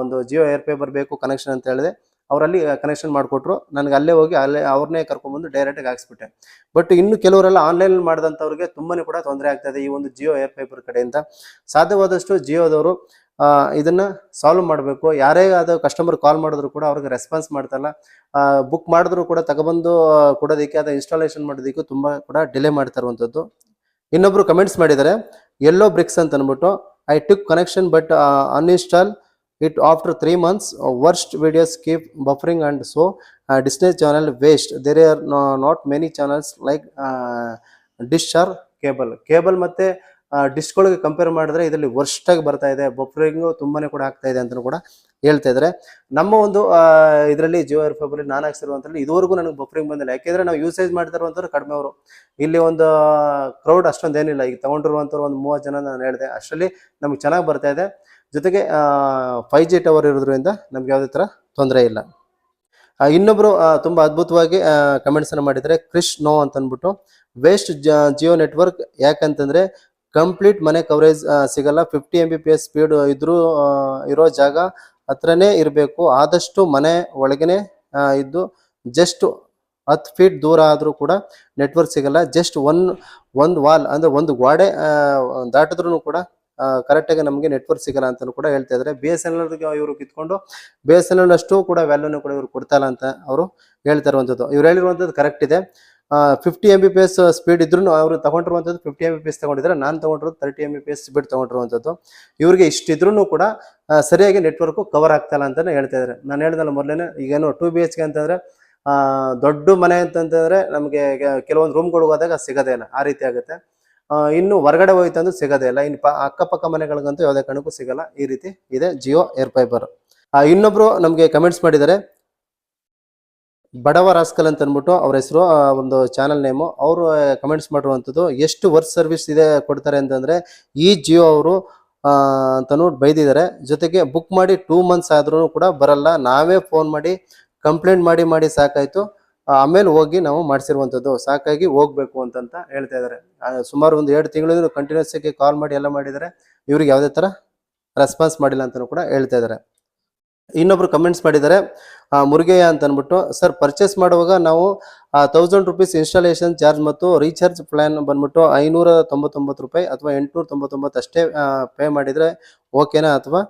Speaker 1: ಒಂದು ಜಿಯೋ ಏರ್ ಪೇಪರ್ ಬೇಕು ಕನೆಕ್ಷನ್ ಅಂತ ಹೇಳಿದೆ. ಅವರಲ್ಲಿ ಕನೆಕ್ಷನ್ ಮಾಡಿಕೊಟ್ರು. ನನಗೆ ಅಲ್ಲೇ ಹೋಗಿ, ಅಲ್ಲೇ ಅವ್ರನ್ನೇ ಕರ್ಕೊಂಡ್ಬಂದು ಡೈರೆಕ್ಟಾಗಿ ಹಾಕ್ಸ್ಬಿಟ್ಟೆ. ಬಟ್ ಇನ್ನು ಕೆಲವರೆಲ್ಲ ಆನ್ಲೈನ್ ಮಾಡಿದಂಥವ್ರಿಗೆ ತುಂಬಾನೇ ಕೂಡ ತೊಂದರೆ ಆಗ್ತದೆ ಈ ಒಂದು ಜಿಯೋ ಏರ್ ಪೇಪರ್ ಕಡೆಯಿಂದ. ಸಾಧ್ಯವಾದಷ್ಟು ಜಿಯೋದವರು ಇದನ್ನು ಇದನ್ನ ಸಾಲ್ವ್ ಮಾಡಬೇಕು. ಯಾರೇ ಆದ ಕಸ್ಟಮರ್ ಕಾಲ್ ಮಾಡಿದ್ರು ಕೂಡ ಅವ್ರಿಗೆ ರೆಸ್ಪಾನ್ಸ್ ಮಾಡ್ತಲ್ಲ. ಬುಕ್ ಮಾಡಿದ್ರು ಕೂಡ ತಗೊಬಂದು ಕೊಡೋದಕ್ಕೆ, ಅದ ಇನ್ಸ್ಟಾಲೇಷನ್ ಮಾಡೋದಕ್ಕೂ ತುಂಬ ಕೂಡ ಡಿಲೇ ಮಾಡ್ತಾ ಇರುವಂಥದ್ದು. ಇನ್ನೊಬ್ರು ಕಮೆಂಟ್ಸ್ ಮಾಡಿದ್ದಾರೆ ಎಲ್ಲೋ ಬ್ರಿಕ್ಸ್ ಅಂತ ಅಂದ್ಬಿಟ್ಟು I took connection but uninstall it after three months worst videos keep buffering and channel waste. Channel waste there are not many channels like dish or cable cable ಮತ್ತೆ ಡಿಶ್ಗಳಿಗೆ compare ಮಾಡಿದ್ರೆ ಇದರಲ್ಲಿ worst ಆಗಿ ಬರ್ತಾ ಇದೆ. ಬಫರಿಂಗು ತುಂಬಾನೇ ಕೂಡ ಆಗ್ತಾ ಇದೆ ಅಂತ ಕೂಡ ಹೇಳ್ತಾ ಇದ್ದಾರೆ ನಮ್ಮ ಒಂದು ಇದರಲ್ಲಿ ಜಿಯೋ ಏರ್ ಫೈಬರ್ ನಾನು ಹಾಕ್ಸಿರುವಂತಲ್ಲಿ ಇದುವರೆಗೂ ನನಗೆ ಬಫರಿಂಗ್ ಬಂದಿಲ್ಲ. ಯಾಕೆಂದ್ರೆ ನಾವು ಯೂಸೇಜ್ ಮಾಡ್ತಿರುವಂಥವ್ರು ಕಡಿಮೆ ಅವರು. ಇಲ್ಲಿ ಒಂದು ಕ್ರೌಡ್ ಅಷ್ಟೊಂದು ಏನಿಲ್ಲ. ಈಗ ತಗೊಂಡಿರುವಂಥವ್ರು ಒಂದು ಮೂವತ್ತು ಜನ ನಾನು ಹೇಳಿದೆ. ಅಷ್ಟರಲ್ಲಿ ನಮ್ಗೆ ಚೆನ್ನಾಗಿ ಬರ್ತಾ ಇದೆ. ಜೊತೆಗೆ ಫೈ ಜಿ ಟವರ್ ಇರೋದ್ರಿಂದ ನಮ್ಗೆ ಯಾವುದೇ ಥರ ತೊಂದರೆ ಇಲ್ಲ. ಇನ್ನೊಬ್ಬರು ತುಂಬಾ ಅದ್ಭುತವಾಗಿ ಕಮೆಂಟ್ಸನ್ನು ಮಾಡಿದರೆ ಕ್ರಿಶ್ ನೋ ಅಂತ ಅಂದ್ಬಿಟ್ಟು ವೇಸ್ಟ್ ಜಿಯೋ ನೆಟ್ವರ್ಕ್ ಯಾಕಂತಂದರೆ ಕಂಪ್ಲೀಟ್ ಮನೆ ಕವರೇಜ್ ಸಿಗಲ್ಲ. Fifty M B P S speed ಇದ್ರೂ ಇರೋ ಜಾಗ ಹತ್ರನೇ ಇರಬೇಕು. ಆದಷ್ಟು ಮನೆ ಒಳಗೇ ಇದ್ದು ಜಸ್ಟ್ ಹತ್ತು ಫೀಟ್ ದೂರ ಆದರೂ ಕೂಡ ನೆಟ್ವರ್ಕ್ ಸಿಗಲ್ಲ. ಜಸ್ಟ್ ಒನ್ ಒಂದು ವಾಲ್ ಅಂದರೆ ಒಂದು ಗೋಡೆ ದಾಟಿದ್ರೂ ಕೂಡ ಕರೆಕ್ಟಾಗಿ ನಮಗೆ ನೆಟ್ವರ್ಕ್ ಸಿಗಲ್ಲ ಅಂತ ಕೂಡ ಹೇಳ್ತಾ ಇದ್ದಾರೆ ಬಿ ಎಸ್ ಎನ್ ಎಲ್ ಇವರು ಕಿತ್ಕೊಂಡು ಬಿ ಎಸ್ ಎನ್ ಎಲ್ ಅಷ್ಟು ಕೂಡ ವ್ಯಾಲ್ಯೂನು ಕೂಡ ಇವರು ಕೊಡ್ತಾ ಅಂತ ಅವರು ಹೇಳ್ತಾ ಇರುವಂಥದ್ದು ಇವ್ರು ಹೇಳಿರುವಂಥದ್ದು ಕರೆಕ್ಟ್ ಇದೆ. Fifty M B P S speed ಇದ್ರು ಅವರು ತಗೊಂಡಿರುವಂಥದ್ದು fifty M B P S ತಗೊಂಡಿದ್ರೆ ನಾನು ತಗೊಂಡಿರೋದು thirty M B P S speed ತಗೊಂಡಿರುವಂಥದ್ದು ಇವರಿಗೆ ಇಷ್ಟಿದ್ರೂ ಕೂಡ ಸರಿಯಾಗಿ ನೆಟ್ವರ್ಕ್ ಕವರ್ ಆಗ್ತಾ ಇಲ್ಲ ಅಂತಾನೆ ಹೇಳ್ತಾ ಇದ್ದಾರೆ ನಾನು ಹೇಳಿದಲ್ಲ ಮೊದಲೇನೆ, ಈಗೇನು ಟೂ ಬಿ ಎಚ್ ಕೆ ಅಂತಂದ್ರೆ ದೊಡ್ಡ ಮನೆ ಅಂತಂತಂದ್ರೆ ನಮಗೆ ಕೆಲವೊಂದು ರೂಮ್ಗಳಿಗೆ ಹೋದಾಗ ಸಿಗೋದೇ ಇಲ್ಲ. ಆ ರೀತಿ ಆಗುತ್ತೆ. ಇನ್ನು ಹೊರಗಡೆ ಹೋಯ್ತು ಅಂದ್ರೆ ಸಿಗೋದೇ ಇಲ್ಲ. ಇನ್ನು ಅಕ್ಕಪಕ್ಕ ಮನೆಗಳಿಗಂತೂ ಯಾವುದೇ ಕಣಕ್ಕೂ ಸಿಗಲ್ಲ. ಈ ರೀತಿ ಇದೆ ಜಿಯೋ ಏರ್ ಫೈಬರ್. ಇನ್ನೊಬ್ರು ನಮಗೆ ಕಮೆಂಟ್ಸ್ ಮಾಡಿದ್ದಾರೆ. ಬಡವ ರಾಸ್ಕಲ್ ಅಂತ ಅಂದ್ಬಿಟ್ಟು ಅವ್ರ ಹೆಸರು ಒಂದು ಚಾನಲ್ ನೇಮು ಅವರು ಕಮೆಂಟ್ಸ್ ಮಾಡಿರುವಂಥದ್ದು ಎಷ್ಟು ವರ್ಕ್ ಸರ್ವಿಸ್ ಇದೆ ಕೊಡ್ತಾರೆ ಅಂತಂದ್ರೆ, ಈ ಜಿಯೋ ಅವರು ಅಂತನೂ ಬೈದಿದ್ದಾರೆ. ಜೊತೆಗೆ ಬುಕ್ ಮಾಡಿ ಟೂ ಮಂತ್ಸ್ ಆದ್ರೂ ಕೂಡ ಬರಲ್ಲ. ನಾವೇ ಫೋನ್ ಮಾಡಿ ಕಂಪ್ಲೇಂಟ್ ಮಾಡಿ ಮಾಡಿ ಸಾಕಾಯ್ತು. ಆಮೇಲೆ ಹೋಗಿ ನಾವು ಮಾಡಿಸಿರುವಂಥದ್ದು. ಸಾಕಾಗಿ ಹೋಗ್ಬೇಕು ಅಂತಂತ ಹೇಳ್ತಾ ಇದ್ದಾರೆ. ಸುಮಾರು ಒಂದು ಎರಡು ತಿಂಗಳಿಂದ ಕಂಟಿನ್ಯೂಸ್ ಆಗಿ ಕಾಲ್ ಮಾಡಿ ಎಲ್ಲ ಮಾಡಿದರೆ ಇವ್ರಿಗೆ ಯಾವುದೇ ಥರ ರೆಸ್ಪಾನ್ಸ್ ಮಾಡಿಲ್ಲ ಅಂತಲೂ ಕೂಡ ಹೇಳ್ತಾ ಇದ್ದಾರೆ. ಇನ್ನೊಬ್ರು ಕಮೆಂಟ್ಸ್ ಮಾಡಿದ್ದಾರೆ. ಮುರುಗಯ್ಯ ಅಂತ ಅಂದ್ಬಿಟ್ಟು ಸರ್ ಪರ್ಚೇಸ್ ಮಾಡುವಾಗ ನಾವು ತೌಸಂಡ್ ರುಪೀಸ್ ಇನ್ಸ್ಟಾಲೇಷನ್ ಚಾರ್ಜ್ ಮತ್ತು ರೀಚಾರ್ಜ್ ಪ್ಲಾನ್ ಬಂದ್ಬಿಟ್ಟು ಐನೂರ ತೊಂಬತ್ತೊಂಬತ್ತು ರೂಪಾಯಿ ಅಥವಾ ಎಂಟುನೂರ ತೊಂಬತ್ತೊಂಬತ್ತು ಅಷ್ಟೇ ಪೇ ಮಾಡಿದರೆ ಓಕೆನಾ ಅಥವಾ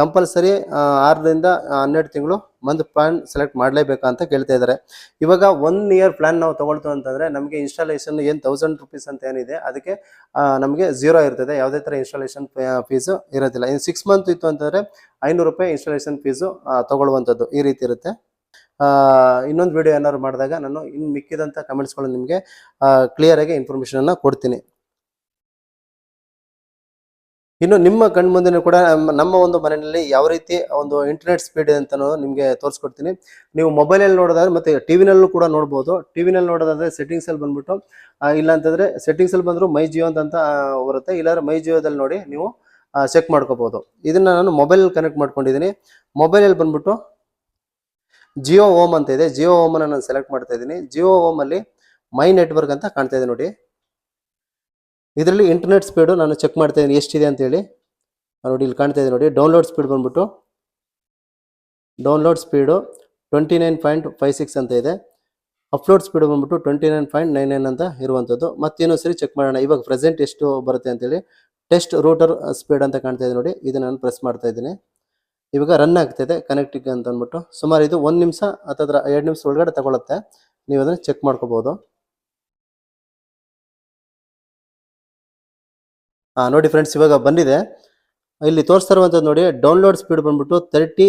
Speaker 1: ಕಂಪಲ್ಸರಿ ಆರರಿಂದ ಹನ್ನೆರಡು ತಿಂಗಳು ಒಂದು ಪ್ಲಾನ್ ಸೆಲೆಕ್ಟ್ ಮಾಡಲೇಬೇಕಾ ಅಂತ ಕೇಳ್ತಾ ಇದ್ದಾರೆ. ಇವಾಗ ಒನ್ ಇಯರ್ ಪ್ಲಾನ್ ನಾವು ತಗೊಳ್ತು ಅಂತಂದರೆ ನಮಗೆ ಇನ್ಸ್ಟಾಲೇಷನ್ ಏನು ತೌಸಂಡ್ ರುಪೀಸ್ ಅಂತ ಏನಿದೆ, ಅದಕ್ಕೆ ನಮಗೆ ಝೀರೋ ಇರ್ತದೆ. ಯಾವುದೇ ಥರ ಇನ್ಸ್ಟಾಲೇಷನ್ ಫೀಸು ಇರೋದಿಲ್ಲ. ಇನ್ನು ಸಿಕ್ಸ್ ಮಂತ್ ಇತ್ತು ಅಂತಂದರೆ ಐನೂರು ರೂಪಾಯಿ ಇನ್ಸ್ಟಾಲೇಷನ್ ಫೀಸು ತೊಗೊಳ್ಳುವಂಥದ್ದು ಈ ರೀತಿ ಇರುತ್ತೆ. ಇನ್ನೊಂದು ವಿಡಿಯೋ ಏನಾದ್ರು ಮಾಡಿದಾಗ ನಾನು ಇನ್ನು ಮಿಕ್ಕಿದಂಥ ಕಮೆಂಟ್ಸ್ಗಳು ನಿಮಗೆ ಕ್ಲಿಯರಾಗಿ ಇನ್ಫಾರ್ಮೇಷನನ್ನು ಕೊಡ್ತೀನಿ. ಇನ್ನು ನಿಮ್ಮ ಕಣ್ಮುಂದೆ ಕೂಡ ನಮ್ಮ- ಒಂದು ಮನೆಯಲ್ಲಿ ಯಾವ ರೀತಿ ಒಂದು ಇಂಟರ್ನೆಟ್ ಸ್ಪೀಡ್ ಅಂತ ನಿಮಗೆ ತೋರಿಸ್ಕೊಡ್ತೀನಿ. ನೀವು ಮೊಬೈಲಲ್ಲಿ ನೋಡೋದಾದ್ರೆ ಮತ್ತೆ ಟಿವಿನಲ್ಲೂ ಕೂಡ ನೋಡ್ಬೋದು. ಟಿವಿನಲ್ಲಿ ನೋಡೋದಾದ್ರೆ ಸೆಟ್ಟಿಂಗ್ಸಲ್ಲಿ ಬಂದ್ಬಿಟ್ಟು ಇಲ್ಲ ಅಂತಂದ್ರೆ ಸೆಟ್ಟಿಂಗ್ಸ್ ಅಲ್ಲಿ ಬಂದ್ರು ಮೈ ಜಿಯೋ ಅಂತ ಬರುತ್ತೆ. ಇಲ್ಲಾಂದ್ರೆ ಮೈ ಜಿಯೋದಲ್ಲಿ ನೋಡಿ ನೀವು ಚೆಕ್ ಮಾಡ್ಕೋಬೋದು. ಇದನ್ನು ನಾನು ಮೊಬೈಲ್ ಕನೆಕ್ಟ್ ಮಾಡ್ಕೊಂಡಿದ್ದೀನಿ. ಮೊಬೈಲಲ್ಲಿ ಬಂದ್ಬಿಟ್ಟು ಜಿಯೋ ಓಮ್ ಅಂತ ಇದೆ. ಜಿಯೋ ಓಮನ್ನು ನಾನು ಸೆಲೆಕ್ಟ್ ಮಾಡ್ತಾ ಇದ್ದೀನಿ. ಜಿಯೋ ಓಮಲ್ಲಿ ಮೈ ನೆಟ್ವರ್ಕ್ ಅಂತ ಕಾಣ್ತಾ ಇದೆ ನೋಡಿ. ಇದರಲ್ಲಿ ಇಂಟರ್ನೆಟ್ ಸ್ಪೀಡು ನಾನು ಚೆಕ್ ಮಾಡ್ತಾ ಇದ್ದೀನಿ, ಎಷ್ಟಿದೆ ಅಂತೇಳಿ. ನೋಡಿ ಇಲ್ಲಿ ಕಾಣ್ತಾ ಇದೆ ನೋಡಿ ಡೌನ್ಲೋಡ್ ಸ್ಪೀಡ್ ಬಂದ್ಬಿಟ್ಟು download speed twenty nine point five six ಅಂತ ಇದೆ. ಅಪ್ಲೋಡ್ ಸ್ಪೀಡ್ ಬಂದ್ಬಿಟ್ಟು twenty nine point nine nine ಅಂತ ಇರುವಂಥದ್ದು ಮತ್ತೇನೋ ಸರಿ ಚೆಕ್ ಮಾಡೋಣ, ಇವಾಗ ಪ್ರೆಸೆಂಟ್ ಎಷ್ಟು ಬರುತ್ತೆ ಅಂತೇಳಿ. ಟೆಸ್ಟ್ ರೂಟರ್ ಸ್ಪೀಡ್ ಅಂತ ಕಾಣ್ತಾ ಇದೆ ನೋಡಿ, ಇದು ನಾನು ಪ್ರೆಸ್ ಮಾಡ್ತಾ ಇದ್ದೀನಿ. ಇವಾಗ ರನ್ ಆಗ್ತಿದೆ ಕನೆಕ್ಟಿಂಗ್ ಅಂತ ಅಂದ್ಬಿಟ್ಟು. ಸುಮಾರು ಇದು ಒಂದು ನಿಮಿಷ ಅಥವಾ ಎರಡು ನಿಮಿಷ ಒಳಗಡೆ ತಗೊಳುತ್ತೆ. ನೀವು ಅದನ್ನು ಚೆಕ್ ಮಾಡ್ಕೋಬಹುದು ನೋಡಿ ಫ್ರೆಂಡ್ಸ್ ಇವಾಗ ಬಂದಿದೆ. ಇಲ್ಲಿ ತೋರಿಸ್ತಾ ಇರುವಂಥದ್ದು ನೋಡಿ ಡೌನ್ಲೋಡ್ ಸ್ಪೀಡ್ ಬಂದ್ಬಿಟ್ಟು thirty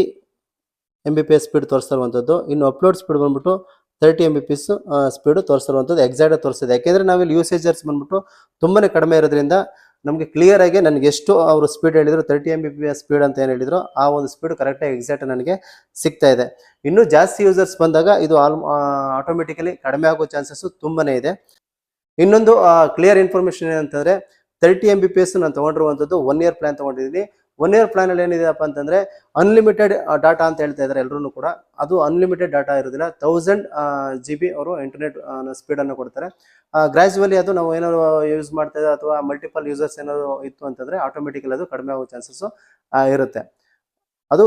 Speaker 1: M B P S speed ತೋರಿಸ್ತಾ ಇರುವಂಥದ್ದು ಇನ್ನು ಅಪ್ಲೋಡ್ ಸ್ಪೀಡ್ ಬಂದ್ಬಿಟ್ಟು thirty M B P S speed ತೋರಿಸ್ತಾ ಇರುವಂಥದ್ದು ಎಕ್ಸಾಕ್ಟ್ ತೋರಿಸ್ತಿದೆ. ಯಾಕೆಂದರೆ ನಾವಿಲ್ಲಿ ಯೂಸೇಜರ್ಸ್ ಬಂದ್ಬಿಟ್ಟು ತುಂಬಾ ಕಡಿಮೆ ಇರೋದ್ರಿಂದ ನಮಗೆ ಕ್ಲಿಯರ್ ಆಗಿ ನನಗೆ ಎಷ್ಟು ಅವರು ಸ್ಪೀಡ್ ಹೇಳಿದ್ರು thirty M B P S speed ಅಂತ ಏನು ಹೇಳಿದ್ರು, ಆ ಒಂದು ಸ್ಪೀಡ್ ಕರೆಕ್ಟಾಗಿ ಎಕ್ಸಾಕ್ಟ್ ನನಗೆ ಸಿಗ್ತಾ ಇದೆ. ಇನ್ನೂ ಜಾಸ್ತಿ ಯೂಸರ್ಸ್ ಬಂದಾಗ ಇದು ಆಲ್ ಆಟೋಮೆಟಿಕಲಿ ಕಡಿಮೆ ಆಗೋ ಚಾನ್ಸಸ್ಸು ತುಂಬಾ ಇದೆ. ಇನ್ನೊಂದು ಕ್ಲಿಯರ್ ಇನ್ಫಾರ್ಮೇಷನ್ ಏನಂತಂದ್ರೆ thirty M B P S ನಾನು ತೊಗೊಂಡಿರುವಂಥದ್ದು ಒನ್ ಇಯರ್ ಪ್ಲಾನ್ ತಗೊಂಡಿದ್ದೀನಿ. ಒನ್ ಇಯರ್ ಪ್ಲಾನ್ ಅಲ್ಲಿ ಏನಿದೆಯಪ್ಪ ಅಂತಂದ್ರೆ ಅನ್ಲಿಮಿಟೆಡ್ ಡಾಟಾ ಅಂತ ಹೇಳ್ತಾ ಇದ್ದಾರೆ ಎಲ್ಲರೂ ಕೂಡ. ಅದು ಅನ್ಲಿಮಿಟೆಡ್ ಡಾಟಾ ಇರೋದಿಲ್ಲ. ತೌಸಂಡ್ ಜಿ ಬಿ ಅವರು ಇಂಟರ್ನೆಟ್ ಸ್ಪೀಡ್ ಅನ್ನು ಕೊಡ್ತಾರೆ. ಗ್ರಾಜುವಲಿ ಅದು ನಾವು ಏನಾದ್ರು ಯೂಸ್ ಮಾಡ್ತಾ ಇದ್ದೀವಿ ಅಥವಾ ಮಲ್ಟಿಪಲ್ ಯೂಸರ್ಸ್ ಏನಾದ್ರು ಇತ್ತು ಅಂತಂದ್ರೆ ಆಟೋಮೆಟಿಕಲ್ ಅದು ಕಡಿಮೆ ಆಗೋ ಚಾನ್ಸಸ್ ಇರುತ್ತೆ. ಅದು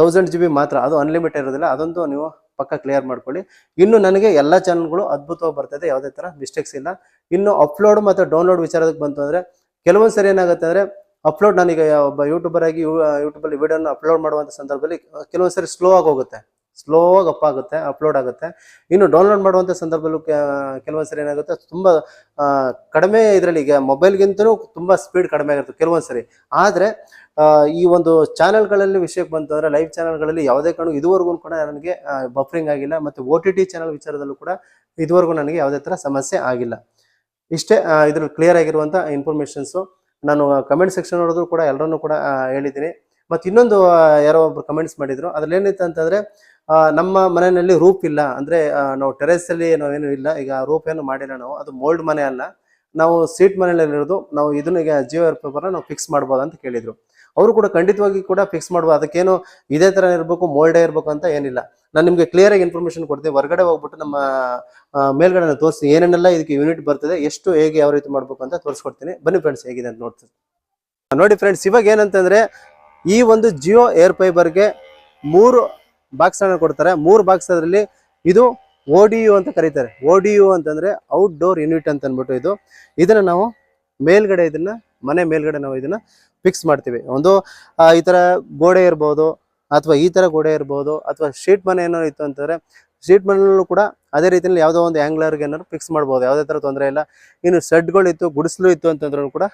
Speaker 1: ತೌಸಂಡ್ ಜಿ ಬಿ ಮಾತ್ರ. ಅದು ಅನ್ಲಿಮಿಟೆಡ್ ಇರೋದಿಲ್ಲ. ಅದೊಂದು ನೀವು ಪಕ್ಕ ಕ್ಲಿಯರ್ ಮಾಡ್ಕೊಳ್ಳಿ. ಇನ್ನು ನನಗೆ ಎಲ್ಲ ಚಾನಲ್ಗಳು ಅದ್ಭುತವಾಗಿ ಬರ್ತದೆ, ಯಾವುದೇ ಥರ ಮಿಸ್ಟೇಕ್ಸ್ ಇಲ್ಲ. ಇನ್ನು ಅಪ್ಲೋಡ್ ಮತ್ತು ಡೌನ್ಲೋಡ್ ವಿಚಾರಕ್ಕೆ ಬಂತು ಅಂದರೆ, ಕೆಲವೊಂದು ಸರಿ ಏನಾಗುತ್ತೆ ಅಂದರೆ ಅಪ್ಲೋಡ್ ನನಗೆ ಒಬ್ಬ ಯೂಟ್ಯೂಬರ್ ಆಗಿ ಯೂಟ್ಯೂಬಲ್ಲಿ ವಿಡಿಯೋನ ಅಪ್ಲೋಡ್ ಮಾಡುವಂಥ ಸಂದರ್ಭದಲ್ಲಿ ಕೆಲವೊಂದು ಸರಿ ಸ್ಲೋ ಆಗಿ ಹೋಗುತ್ತೆ. ಸ್ಲೋ ಆಗಿ ಅಪ್ ಆಗುತ್ತೆ, ಅಪ್ಲೋಡ್ ಆಗುತ್ತೆ. ಇನ್ನು ಡೌನ್ಲೋಡ್ ಮಾಡುವಂಥ ಸಂದರ್ಭದಲ್ಲೂ ಕೆಲವೊಂದು ಸರಿ ಏನಾಗುತ್ತೆ, ತುಂಬ ಕಡಿಮೆ ಇದರಲ್ಲಿ ಈಗ ಮೊಬೈಲ್ಗಿಂತಲೂ ತುಂಬ ಸ್ಪೀಡ್ ಕಡಿಮೆ ಆಗಿರುತ್ತೆ ಕೆಲವೊಂದು ಸರಿ. ಆದರೆ ಈ ಒಂದು ಚಾನೆಲ್ಗಳಲ್ಲಿ ವಿಷಯಕ್ಕೆ ಬಂತು ಅಂದರೆ ಲೈವ್ ಚಾನಲ್ಗಳಲ್ಲಿ ಯಾವುದೇ ಕಾರಣ ಇದುವರೆಗೂ ಕೂಡ ನನಗೆ ಬಫರಿಂಗ್ ಆಗಿಲ್ಲ ಮತ್ತು ಒ ಟಿ ಟಿ ಚಾನಲ್ ವಿಚಾರದಲ್ಲೂ ಕೂಡ ಇದುವರೆಗೂ ನನಗೆ ಯಾವುದೇ ಥರ ಸಮಸ್ಯೆ ಆಗಿಲ್ಲ. ಇಷ್ಟೇ ಇದ್ರಲ್ಲಿ ಕ್ಲಿಯರ್ ಆಗಿರುವಂಥ ಇನ್ಫಾರ್ಮೇಷನ್ಸು ನಾನು ಕಮೆಂಟ್ ಸೆಕ್ಷನ್ ನೋಡಿದ್ರು ಕೂಡ ಎಲ್ಲರನ್ನೂ ಕೂಡ ಹೇಳಿದ್ದೀನಿ. ಮತ್ತು ಇನ್ನೊಂದು ಯಾರೋ ಒಬ್ರು ಕಮೆಂಟ್ಸ್ ಮಾಡಿದ್ರು. ಅದ್ರಲ್ಲಿ ಏನಿತ್ತು ಅಂತಂದ್ರೆ ನಮ್ಮ ಮನೆಯಲ್ಲಿ ರೂಪ್ ಇಲ್ಲ. ಅಂದ್ರೆ ನಾವು ಟೆರೆಸಲ್ಲಿ ನಾವೇನು ಇಲ್ಲ. ಈಗ ರೂಪ್ ಏನು ಮಾಡಿಲ್ಲ ನಾವು. ಅದು ಮೋಲ್ಡ್ ಮನೆ ಅಲ್ಲ. ನಾವು ಸೀಟ್ ಮನೆಯಲ್ಲಿ ಇರೋದು. ನಾವು ಇದನ್ನ ಈಗ ಜಿಯೋ ಏರ್ ಪೇಪರ್ನ ನಾವು ಫಿಕ್ಸ್ ಮಾಡ್ಬೋದು ಅಂತ ಕೇಳಿದ್ರು. ಅವರು ಕೂಡ ಖಂಡಿತವಾಗಿ ಕೂಡ ಫಿಕ್ಸ್ ಮಾಡ್ಬೋದು. ಅದಕ್ಕೇನು ಇದೇ ತರ ಇರಬೇಕು ಮೋಲ್ಡೇ ಇರಬೇಕು ಅಂತ ಏನಿಲ್ಲ. ನಾನು ನಿಮಗೆ ಕ್ಲಿಯರ್ ಆಗಿ ಇನ್ಫಾರ್ಮೇಶನ್ ಕೊಡ್ತೀನಿ. ಹೊರಗಡೆ ಹೋಗ್ಬಿಟ್ಟು ನಮ್ಮ ಮೇಲ್ಗಡೆ ತೋರಿಸಿ. ಏನೇನೆಲ್ಲ ಇದಕ್ಕೆ ಯೂನಿಟ್ ಬರ್ತದೆ, ಎಷ್ಟು, ಹೇಗೆ, ಯಾವ ರೀತಿ ಮಾಡ್ಬೇಕು ಅಂತ ತೋರಿಸ್ಕೊಡ್ತೀನಿ. ಬನ್ನಿ ಫ್ರೆಂಡ್ಸ್ ಹೇಗಿದೆ ಅಂತ ನೋಡ್ತೀನಿ. ನೋಡಿ ಫ್ರೆಂಡ್ಸ್ ಇವಾಗ ಏನಂತಂದ್ರೆ ಈ ಒಂದು ಜಿಯೋ ಏರ್ ಫೈಬರ್ಗೆ ಮೂರು ಬಾಕ್ಸ್ ಅನ್ನ ಕೊಡ್ತಾರೆ. ಮೂರು ಬಾಕ್ಸ್ ಅದರಲ್ಲಿ ಇದು ಓ ಅಂತ ಕರೀತಾರೆ. ಓ ಡಿ ಯು ಅಂತಂದರೆ ಔಟ್ಡೋರ್ ಯೂನಿಟ್ ಅಂತ ಅಂದ್ಬಿಟ್ಟು ಇದು. ಇದನ್ನ ನಾವು ಮೇಲ್ಗಡೆ ಇದನ್ನ, ಮನೆ ಮೇಲ್ಗಡೆ ನಾವು ಇದನ್ನ ಫಿಕ್ಸ್ ಮಾಡ್ತೀವಿ. ಒಂದು ಈ ತರ ಗೋಡೆ ಇರ್ಬೋದು, ಅಥವಾ ಈ ತರ ಗೋಡೆ ಇರ್ಬೋದು, ಅಥವಾ ಶೀಟ್ ಮನೆ ಏನೋ ಇತ್ತು ಅಂತಂದ್ರೆ ಶೀಟ್ ಮನೆಯಲ್ಲೂ ಕೂಡ ಅದೇ ರೀತಿಯಲ್ಲಿ ಯಾವುದೋ ಒಂದು ಆ್ಯಂಗ್ಲರ್ಗೆ ಏನಾದ್ರು ಫಿಕ್ಸ್ ಮಾಡ್ಬೋದು. ಯಾವುದೇ ಥರ ತೊಂದರೆ ಇಲ್ಲ. ಇನ್ನು ಸೆಡ್ಗಳು ಇತ್ತು ಗುಡಿಸಲು ಇತ್ತು ಅಂತಂದ್ರೂ ಕೂಡ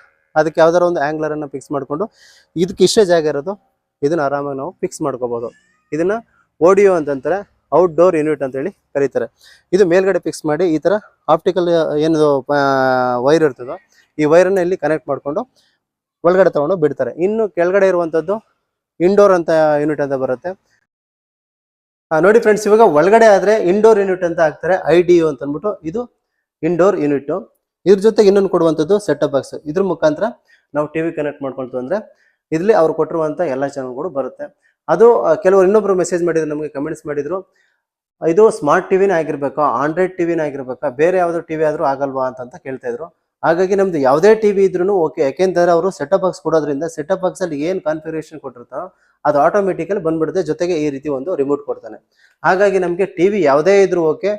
Speaker 1: ಅದಕ್ಕೆ ಯಾವ್ದಾರ ಒಂದು ಆಂಗ್ಲರ್ ಅನ್ನ ಫಿಕ್ಸ್ ಮಾಡಿಕೊಂಡು ಇದಕ್ಕೆ ಇಷ್ಟೇ ಜಾಗ ಇರೋದು, ಇದನ್ನ ಆರಾಮಾಗಿ ನಾವು ಫಿಕ್ಸ್ ಮಾಡ್ಕೋಬಹುದು ಇದನ್ನ ಓಡಿಯೋ ಅಂತಂತಾರೆ ಔಟ್ಡೋರ್ ಯೂನಿಟ್ ಅಂತ ಹೇಳಿ ಕರೀತಾರೆ. ಇದು ಮೇಲ್ಗಡೆ ಫಿಕ್ಸ್ ಮಾಡಿ ಈ ತರ ಆಪ್ಟಿಕಲ್ ಏನದು ವೈರ್ ಇರ್ತದೋ, ಈ ವೈರ್ ಅನ್ನ ಇಲ್ಲಿ ಕನೆಕ್ಟ್ ಮಾಡಿಕೊಂಡು ಒಳಗಡೆ ತಗೊಂಡು ಬಿಡ್ತಾರೆ. ಇನ್ನು ಕೆಳಗಡೆ ಇರುವಂಥದ್ದು ಇಂಡೋರ್ ಅಂತ ಯೂನಿಟ್ ಅಂತ ಬರುತ್ತೆ. ನೋಡಿ ಫ್ರೆಂಡ್ಸ್ ಇವಾಗ ಒಳಗಡೆ ಆದ್ರೆ ಇಂಡೋರ್ ಯೂನಿಟ್ ಅಂತ ಹಾಕ್ತಾರೆ ಐ ಡಿ ಯು ಅಂತ ಅಂದ್ಬಿಟ್ಟು, ಇದು ಇಂಡೋರ್ ಯೂನಿಟ್ ಇದ್ರ ಜೊತೆಗೆ ಇನ್ನೊಂದು ಕೊಡುವಂಥದ್ದು ಅಪ್ ಬಾಕ್ಸ್ ಇದ್ರ ಮುಖಾಂತರ ನಾವು ಟಿವಿ ಕನೆಕ್ಟ್ ಮಾಡ್ಕೊಳ್ತು ಅಂದ್ರೆ ಇಲ್ಲಿ ಅವ್ರು ಕೊಟ್ಟಿರುವಂತ ಎಲ್ಲ ಚಾನಲ್ಗಳು ಬರುತ್ತೆ. ಅದು ಕೆಲವರು ಇನ್ನೊಬ್ರು ಮೆಸೇಜ್ ಮಾಡಿದ್ರು, ನಮಗೆ ಕಮೆಂಟ್ಸ್ ಮಾಡಿದ್ರು, ಇದು ಸ್ಮಾರ್ಟ್ ಟಿವಿನೇ ಆಗಿರ್ಬೇಕಾ? ಆಂಡ್ರಾಯ್ಡ್ ಟಿವಿನೇ ಆಗಿರ್ಬೇಕಾ? ಬೇರೆ ಯಾವ್ದು ಟಿವಿ ಆದ್ರೂ ಆಗಲ್ವಾ? ಅಂತ ಕೇಳ್ತಾ ಇದ್ರು. ಹಾಗಾಗಿ ನಮ್ದು ಯಾವುದೇ ಟಿವಿ ಇದ್ರೂ ಓಕೆ ಯಾಕೆಂದ್ರೆ ಅವರು ಸೆಟಪ್ ಬಾಕ್ಸ್ ಕೊಡೋದ್ರಿಂದ ಸೆಟಪ್ ಬಾಕ್ಸ್ ಅಲ್ಲಿ ಏನು ಕಾನ್ಫಿಗರೇಷನ್ ಕೊಟ್ಟಿರ್ತಾರೋ ಅದು ಆಟೋಮೆಟಿಕಲಿ ಬಂದ್ಬಿಡುತ್ತೆ. ಜೊತೆಗೆ ಈ ರೀತಿ ಒಂದು ರಿಮೋಟ್ ಕೊಡ್ತಾನೆ. ಹಾಗಾಗಿ ನಮಗೆ ಟಿವಿ ಯಾವುದೇ ಇದ್ರೂ ಓಕೆ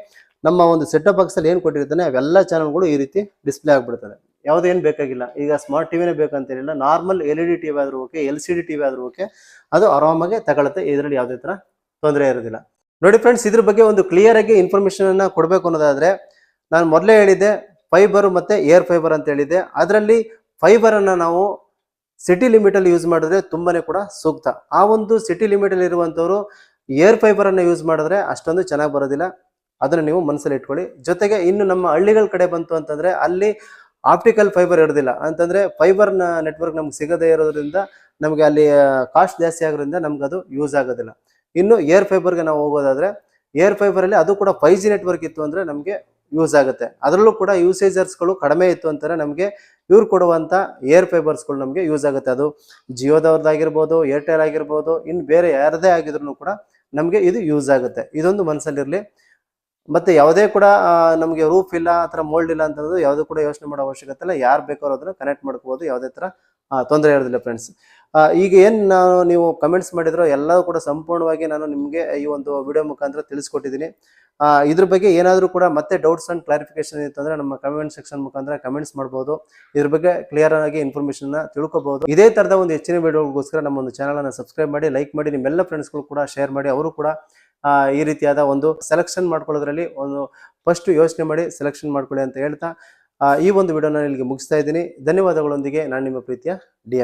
Speaker 1: ನಮ್ಮ ಒಂದು ಸೆಟ್ ಅಪ್ ಬಾಕ್ಸಲ್ಲಿ ಏನು ಕೊಟ್ಟಿರ್ತಾನೆ, ಅವೆಲ್ಲ ಚಾನಲ್ಗಳು ಈ ರೀತಿ ಡಿಸ್ಪ್ಲೇ ಆಗಿಬಿಡ್ತಾರೆ ಯಾವುದೇನು ಬೇಕಾಗಿಲ್ಲ. ಈಗ ಸ್ಮಾರ್ಟ್ ಟಿವಿನೇ ಬೇಕಂತೇನಿಲ್ಲ normal L E D TV ಆದರೂ okay L C D TV ಆದರೂ ಓಕೆ ಅದು ಆರಾಮಾಗಿ ತಗೊಳುತ್ತೆ. ಇದರಲ್ಲಿ ಯಾವುದೇ ಥರ ತೊಂದರೆ ಇರೋದಿಲ್ಲ. ನೋಡಿ ಫ್ರೆಂಡ್ಸ್ ಇದ್ರ ಬಗ್ಗೆ ಒಂದು ಕ್ಲಿಯರ್ ಆಗಿ ಕೊಡಬೇಕು ಅನ್ನೋದಾದ್ರೆ, ನಾನು ಮೊದಲೇ ಹೇಳಿದ್ದೆ ಫೈಬರ್ ಮತ್ತೆ ಏರ್ ಫೈಬರ್ ಅಂತ ಹೇಳಿದ್ದೆ. ಅದರಲ್ಲಿ ಫೈಬರ್ ಅನ್ನ ನಾವು ಸಿಟಿ ಲಿಮಿಟ್ ಅಲ್ಲಿ ಯೂಸ್ ಮಾಡಿದ್ರೆ ತುಂಬಾನೇ ಕೂಡ ಸೂಕ್ತ. ಆ ಒಂದು ಸಿಟಿ ಲಿಮಿಟ್ ಅಲ್ಲಿ ಇರುವಂತವ್ರು ಏರ್ ಫೈಬರ್ ಅನ್ನ ಯೂಸ್ ಮಾಡಿದ್ರೆ ಅಷ್ಟೊಂದು ಚೆನ್ನಾಗಿ ಬರೋದಿಲ್ಲ. ಅದನ್ನ ನೀವು ಮನಸ್ಸಲ್ಲಿ ಇಟ್ಕೊಳ್ಳಿ. ಜೊತೆಗೆ ಇನ್ನು ನಮ್ಮ ಹಳ್ಳಿಗಳ ಕಡೆ ಬಂತು ಅಂತಂದ್ರೆ ಅಲ್ಲಿ ಆಪ್ಟಿಕಲ್ ಫೈಬರ್ ಇರೋದಿಲ್ಲ. ಅಂತಂದ್ರೆ ಫೈಬರ್ ನೆಟ್ವರ್ಕ್ ನಮ್ಗೆ ಸಿಗದೇ ಇರೋದ್ರಿಂದ ನಮಗೆ ಅಲ್ಲಿ ಕಾಸ್ಟ್ ಜಾಸ್ತಿ ಆಗೋದ್ರಿಂದ ನಮ್ಗೆ ಅದು ಯೂಸ್ ಆಗೋದಿಲ್ಲ. ಇನ್ನು ಏರ್ ಫೈಬರ್ಗೆ ನಾವು ಹೋಗೋದಾದ್ರೆ ಏರ್ ಫೈಬರ್ ಅಲ್ಲಿ ಅದು ಕೂಡ ಫೈವ್ ಜಿ ನೆಟ್ವರ್ಕ್ ಇತ್ತು ಅಂದ್ರೆ ನಮಗೆ ಯೂಸ್ ಆಗುತ್ತೆ. ಅದರಲ್ಲೂ ಕೂಡ ಯೂಸೇಜರ್ಸ್ಗಳು ಕಡಿಮೆ ಇತ್ತು ಅಂತಾರೆ ನಮಗೆ ಇವ್ರು ಕೊಡುವಂತ ಏರ್ ಫೈಬರ್ಸ್ಗಳು ನಮಗೆ ಯೂಸ್ ಆಗುತ್ತೆ. ಅದು ಜಿಯೋದವ್ರದ್ದಾಗಿರ್ಬೋದು, ಏರ್ಟೆಲ್ ಆಗಿರ್ಬೋದು ಇನ್ನು ಬೇರೆ ಯಾರದೇ ಆಗಿದ್ರು ಕೂಡ ನಮಗೆ ಇದು ಯೂಸ್ ಆಗುತ್ತೆ. ಇದೊಂದು ಮನಸ್ಸಲ್ಲಿರಲಿ ಮತ್ತೆ ಯಾವುದೇ ಕೂಡ ನಮಗೆ ರೂಫ್ ಇಲ್ಲ, ಆ ಮೋಲ್ಡ್ ಇಲ್ಲ ಅಂತಂದ್ರೆ ಯಾವುದು ಕೂಡ ಯೋಚನೆ ಮಾಡೋ ಅವಶ್ಯಕತೆ ಇಲ್ಲ. ಯಾರು ಬೇಕಾದ್ರೂ ಅದನ್ನ ಕನೆಕ್ಟ್ ಮಾಡ್ಕೋಬಹುದು ಯಾವುದೇ ತರ ತೊಂದರೆ ಇರೋದಿಲ್ಲ ಫ್ರೆಂಡ್ಸ್ ಈಗ ಏನು ನಾನು, ನೀವು ಕಮೆಂಟ್ಸ್ ಮಾಡಿದ್ರೋ ಎಲ್ಲವೂ ಕೂಡ ಸಂಪೂರ್ಣವಾಗಿ ನಾನು ನಿಮಗೆ ಈ ಒಂದು ವಿಡಿಯೋ ಮುಖಾಂತರ ತಿಳಿಸ್ಕೊಟ್ಟಿದ್ದೀನಿ. ಇದ್ರ ಬಗ್ಗೆ ಏನಾದರೂ ಕೂಡ ಮತ್ತೆ ಡೌಟ್ಸ್ ಅಂಡ್ ಕ್ಲಾರಿಫಿಕೇಶನ್ ಇತ್ತಂದ್ರೆ ನಮ್ಮ ಕಮೆಂಟ್ ಸೆಕ್ಷನ್ ಮುಖಾಂತರ ಕಮೆಂಟ್ಸ್ ಮಾಡ್ಬೋದು. ಇದ್ರ ಬಗ್ಗೆ ಕ್ಲಿಯರ್ ಆಗಿ ಇನ್ಫಾರ್ಮೇಶನ್ ತಿಳ್ಕೊಬಹುದು ಇದೇ ತರದ ಒಂದು ಹೆಚ್ಚಿನ ವಿಡಿಯೋಗೋಸ್ಕರ ನಮ್ಮ ಒಂದು ಚಾನಲ್ ಅನ್ನ ಸಬ್ಸ್ಕ್ರೈಬ್ ಮಾಡಿ ಲೈಕ್ ಮಾಡಿ, ನಿಮ್ಮೆಲ್ಲ ಫ್ರೆಂಡ್ಸ್ಗಳು ಕೂಡ ಶೇರ್ ಮಾಡಿ, ಅವರು ಕೂಡ ಈ ರೀತಿಯಾದ ಒಂದು ಸೆಲೆಕ್ಷನ್ ಮಾಡ್ಕೊಳ್ಳೋದ್ರಲ್ಲಿ ಒಂದು ಫಸ್ಟ್ ಯೋಚನೆ ಮಾಡಿ ಸೆಲೆಕ್ಷನ್ ಮಾಡ್ಕೊಳ್ಳಿ ಅಂತ ಹೇಳ್ತಾ ಈ ಒಂದು ವಿಡಿಯೋನ ಇಲ್ಲಿಗೆ ಮುಗಿಸ್ತಾ ಇದ್ದೀನಿ. ಧನ್ಯವಾದಗಳೊಂದಿಗೆ, ನಾನು ನಿಮ್ಮ ಪ್ರೀತಿಯ ಡಿ